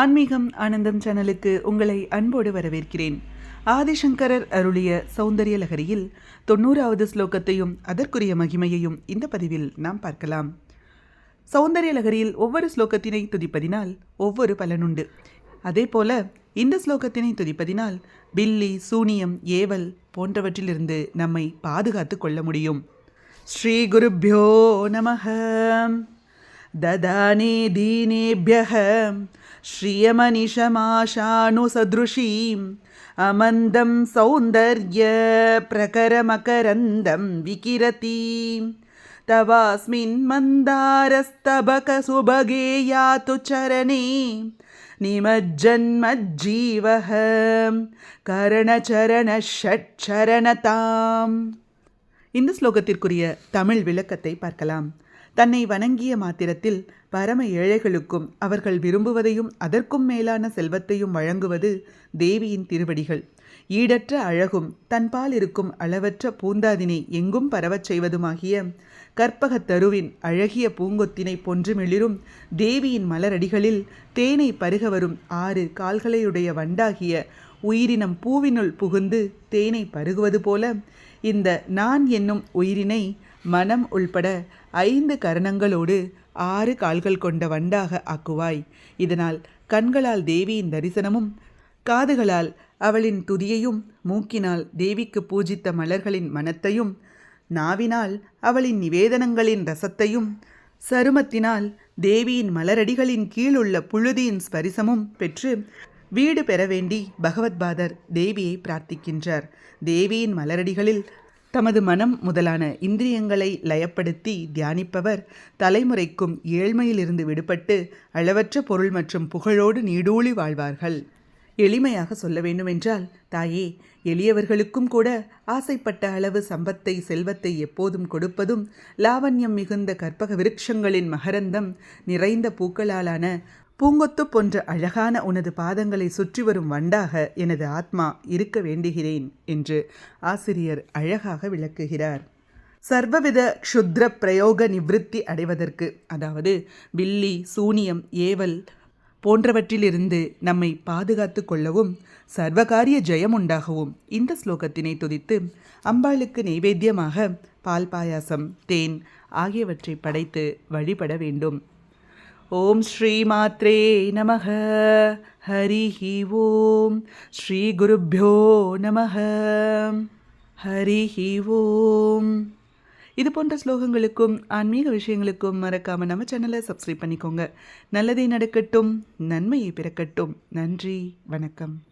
ஆன்மீகம் ஆனந்தம் சேனலுக்கு உங்களை அன்போடு வரவேற்கிறேன். ஆதிசங்கரர் அருளிய சௌந்தரிய லகரியில் தொண்ணூறாவது ஸ்லோகத்தையும் அதற்குரிய மகிமையையும் இந்த பதிவில் நாம் பார்க்கலாம். சௌந்தரிய லகரியில் ஒவ்வொரு ஸ்லோகத்தினை துதிப்பதினால் ஒவ்வொரு பலனுண்டு அதே போல இந்த ஸ்லோகத்தினை துதிப்பதினால் பில்லி சூனியம் ஏவல் போன்றவற்றிலிருந்து நம்மை பாதுகாத்து கொள்ள முடியும். ஸ்ரீ குருப்பியோ நம ததானே தீனேபியக श्रियमनिशमाशानुसदृशीम् अमन्दं सौन्दर्यप्रकरमकरन्दं विकिरतीं तवास्मिन् मन्दारस्तबकसुभगे यातु चरणे निमज्जन्मज्जीवः கரணச்சரணஷட்சரணதாம் இந்த ஸ்லோகத்திற்குரிய தமிழ் விளக்கத்தை பார்க்கலாம் தன்னை வணங்கிய மாத்திரத்தில் பரம ஏழைகளுக்கும் அவர்கள் விரும்புவதையும் அதற்கும் மேலான செல்வத்தையும் வழங்குவது தேவியின் திருவடிகள். ஈடற்ற அழகும் தன்பால் இருக்கும் அளவற்ற பூந்தாதினை எங்கும் பரவச் செய்வதுமாகிய கற்பகத் தருவின் அழகிய பூங்கொத்தினை பொன்றுமிளிரும் தேவியின் மலரடிகளில் தேனை பருக வரும் ஆறு கால்களையுடைய வண்டாகிய உயிரினம் பூவினுள் புகுந்து தேனை பருகுவது போல இந்த நான் என்னும் உயிரினை மனம் உள்பட ஐந்து கரணங்களோடு ஆறு கால்கள் கொண்ட வண்டாக ஆக்குவாய். இதனால் கண்களால் தேவியின் தரிசனமும் காதுகளால் அவளின் துதியையும் மூக்கினால் தேவிக்கு பூஜித்த மலர்களின் மனத்தையும் நாவினால் அவளின் நிவேதனங்களின் ரசத்தையும் சருமத்தினால் தேவியின் மலரடிகளின் கீழுள்ள புழுதியின் ஸ்பரிசமும் பெற்று வீடு பெற வேண்டி பகவத்பாதர் தேவியை பிரார்த்திக்கின்றார். தேவியின் மலரடிகளில் தமது மனம் முதலான இந்திரியங்களை லயப்படுத்தி தியானிப்பவர் தலைமுறைக்கும் ஏழ்மையிலிருந்து விடுபட்டு அளவற்ற பொருள் மற்றும் புகழோடு நீடூழி வாழ்வார்கள். எளிமையாக சொல்ல வேண்டுமென்றால் தாயே எளியவர்களுக்கும் கூட ஆசைப்பட்ட அளவு சம்பத்தை செல்வத்தை எப்போதும் கொடுப்பதும் லாவண்யம் மிகுந்த கற்பக விருட்சங்களின் மகரந்தம் நிறைந்த பூக்களாலான பூங்கொத்து போன்ற அழகான உனது பாதங்களை சுற்றி வரும் வண்டாக எனது ஆத்மா இருக்க வேண்டுகிறேன் என்று ஆசிரியர் அழகாக விளக்குகிறார். சர்வவித க்ஷுத்ர பிரயோக நிவிருத்தி அடைவதற்கு அதாவது வில்லி சூனியம் ஏவல் போன்றவற்றிலிருந்து நம்மை பாதுகாத்து கொள்ளவும் சர்வகாரிய ஜெயம் உண்டாகவும் இந்த ஸ்லோகத்தினை துதித்து அம்பாளுக்கு நைவேத்தியமாக பால் பாயாசம் தேன் ஆகியவற்றை படைத்து வழிபட வேண்டும். ஓம் ஸ்ரீ மாத்ரே நமக ஹரிஹி ஓம். ஸ்ரீ குருப்பியோ நமக. ஹரிஹி ஓம். இது போன்ற ஸ்லோகங்களுக்கும் ஆன்மீக விஷயங்களுக்கும் மறக்காமல் நம்ம சேனலை சப்ஸ்கிரைப் பண்ணிக்கோங்க. நல்லதே நடக்கட்டும் நன்மையை பிறக்கட்டும். நன்றி வணக்கம்.